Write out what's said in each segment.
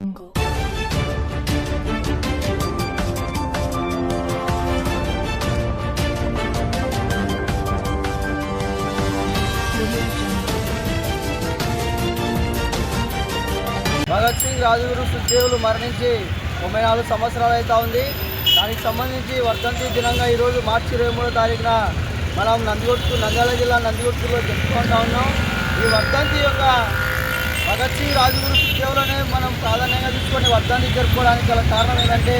jungle. Bhagat Singh Rajaguru సుఖదేవులు మరణించి తొంభై నాలుగు సంవత్సరాలు అవుతా ఉంది దానికి సంబంధించి వర్ధంతి దినంగా ఈరోజు మార్చి ఇరవై మూడో తారీఖున మనం నందికొట్టు నంద్యాల జిల్లా నందికొట్టులో జరుపుకుంటా ఉన్నాం ఈ వర్ధంతి యొక్క భగత్ సింగ్ రాజుగురు సుఖదేవులనే మనం ప్రాధాన్యంగా తీసుకొని వర్ధాన్ని జరుపుకోవడానికి గల కారణం ఏంటంటే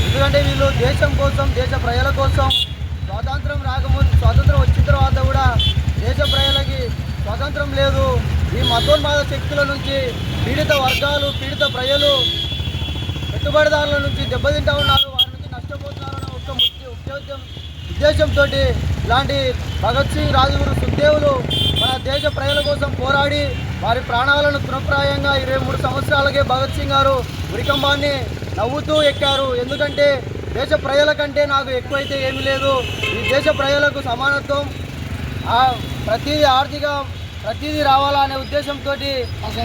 ఎందుకంటే వీళ్ళు దేశం కోసం దేశ ప్రజల కోసం స్వాతంత్రం రాకముందు స్వాతంత్రం వచ్చిన తర్వాత కూడా దేశ ప్రజలకి స్వాతంత్రం లేదు. ఈ మతోన్మాద శక్తుల నుంచి పీడిత వర్గాలు పీడిత ప్రజలు పెట్టుబడిదారుల నుంచి దెబ్బతింటా ఉన్నారు. వారి నుంచి నష్టపోతున్నారు ఒక ముఖ్య ఉద్దేశం ఉద్దేశంతో ఇలాంటి భగత్ సింగ్ రాజుగురు సుఖదేవులు దేశ ప్రజల కోసం పోరాడి వారి ప్రాణాలను తృణప్రాయంగా ఇరవై మూడు సంవత్సరాలకే భగత్ సింగ్ గారు ఉరికంబాన్ని నవ్వుతూ ఎక్కారు. ఎందుకంటే దేశ ప్రజల కంటే నాకు ఎక్కువైతే ఏమీ లేదు. ఈ దేశ ప్రజలకు సమానత్వం ప్రతిదీ ఆర్థిక ప్రతిదీ రావాలా అనే ఉద్దేశంతో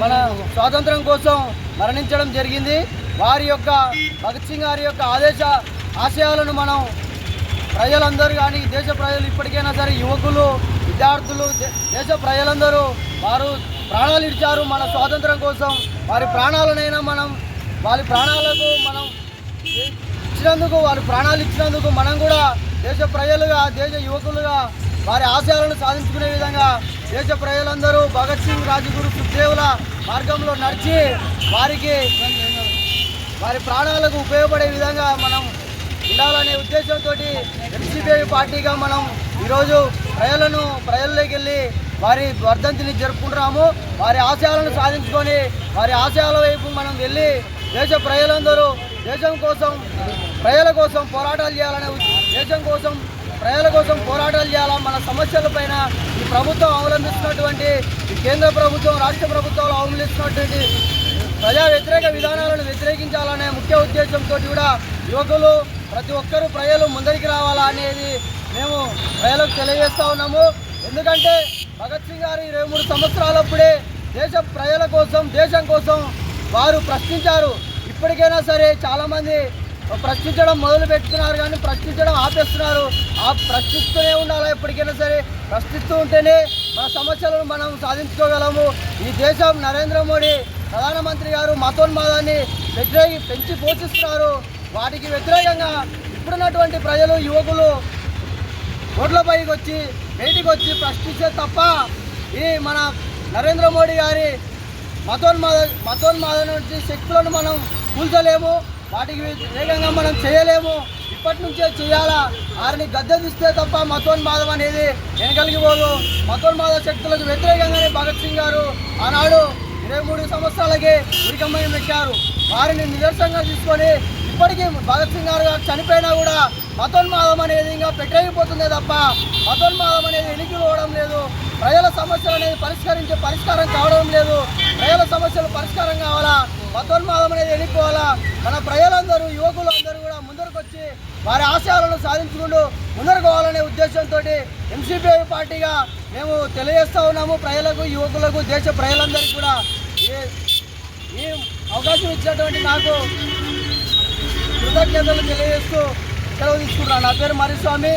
మన స్వాతంత్రం కోసం మరణించడం జరిగింది. వారి యొక్క భగత్ సింగ్ గారి యొక్క ఆదేశ ఆశయాలను మనం ప్రజలందరూ కానీ దేశ ప్రజలు ఇప్పటికైనా సరే యువకులు విద్యార్థులు దేశ ప్రజలందరూ వారు ప్రాణాలు ఇచ్చారు మన స్వాతంత్రం కోసం. వారి ప్రాణాలనైనా మనం వారి ప్రాణాలకు మనం ఇచ్చినందుకు వారి ప్రాణాలు ఇచ్చినందుకు మనం కూడా దేశ ప్రజలుగా దేశ యువకులుగా వారి ఆశయాలను సాధించుకునే విధంగా దేశ ప్రజలందరూ భగత్ సింగ్ రాజగురు సుఖదేవుల మార్గంలో నడిచి వారికి వారి ప్రాణాలకు ఉపయోగపడే విధంగా మనం ఉండాలనే ఉద్దేశంతో ఎంసీపీ పార్టీగా మనం ఈరోజు ప్రజలను ప్రజల్లోకి వెళ్ళి వారి వర్ధంతిని జరుపుకుంటున్నాము. వారి ఆశయాలను సాధించుకొని వారి ఆశయాల వైపు మనం వెళ్ళి దేశ ప్రజలందరూ దేశం కోసం ప్రజల కోసం పోరాటాలు చేయాలనే దేశం కోసం ప్రజల కోసం పోరాటాలు చేయాలా మన సమస్యలపైన ఈ ప్రభుత్వం అవలంబిస్తున్నటువంటి ఈ కేంద్ర ప్రభుత్వం రాష్ట్ర ప్రభుత్వాలు అవలంబిస్తున్నటువంటి ప్రజా వ్యతిరేక విధానాలను వ్యతిరేకించాలనే ముఖ్య ఉద్దేశంతో కూడా యువకులు ప్రతి ఒక్కరూ ప్రజలు ముందరికి రావాలా అనేది మేము ప్రజలకు తెలియజేస్తా ఉన్నాము. ఎందుకంటే భగత్ సింగ్ గారు ఇరవై మూడు సంవత్సరాలప్పుడే దేశ ప్రజల కోసం దేశం కోసం వారు ప్రశ్నించారు. ఇప్పటికైనా సరే చాలామంది ప్రశ్నించడం మొదలు పెట్టుతున్నారు కానీ ప్రశ్నించడం ఆపేస్తున్నారు. ఆ ప్రశ్నిస్తూనే ఉండాలి ఎప్పటికైనా సరే? ప్రశ్నిస్తూ ఉంటేనే మన సమస్యలను మనం సాధించుకోగలము. ఈ దేశం నరేంద్ర మోడీ ప్రధానమంత్రి గారు మతోన్మాదాన్ని వ్యతిరేకి పెంచి పోషిస్తున్నారు. వాటికి వ్యతిరేకంగా ఇప్పుడున్నటువంటి ప్రజలు యువకులు రోడ్లపైకి వచ్చి బయటికి వచ్చి ప్రశ్నిస్తే తప్ప ఈ మన నరేంద్ర మోడీ గారి మతోన్మాద మతోన్మాద నుంచి శక్తులను మనం కూల్చలేము వాటికి వేగంగా మనం చేయలేము. ఇప్పటి నుంచే చేయాలా? వారిని గద్దెదిస్తే తప్ప మతోన్మాదం అనేది వెనకలిగి పోదు మతోన్మాద శక్తులకు వ్యతిరేకంగానే భగత్ సింగ్ గారు ఆనాడు ఇరవై మూడు సంవత్సరాలకే ఉరికమ్మయం పెట్టారు. వారిని నిదర్శనంగా తీసుకొని ఇప్పటికీ భగత్ సింగ్ గారు చనిపోయినా కూడా మతోన్మాదం అనేది ఇంకా పెట్టేగిపోతుందే తప్ప మతోన్మాదం అనేది ఎనికి పోవడం లేదు. ప్రజల సమస్యలు అనేది పరిష్కరించే పరిష్కారం కావడం లేదు. ప్రజల సమస్యలు పరిష్కారం కావాలా? మతోన్మాదం అనేది ఎనిపోవాలా మన ప్రజలందరూ యువకులు అందరూ కూడా ముందరకు వచ్చి వారి ఆశయాలను సాధించుకుంటూ ముందరకు పోవాలనే ఉద్దేశంతో ఎంసీపీ పార్టీగా మేము తెలియజేస్తూ ఉన్నాము. ప్రజలకు యువకులకు దేశ ప్రజలందరికీ కూడా. ఈ అవకాశం ఇచ్చినటువంటి నాకు కృతజ్ఞతలు తెలియజేస్తూ సెలవు తీసుకుంటున్నాను. నా పేరు మరిస్వామి.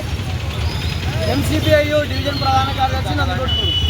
ఎంసీపీఐ డివిజన్ ప్రధాన కార్యదర్శి నందుకొట్టు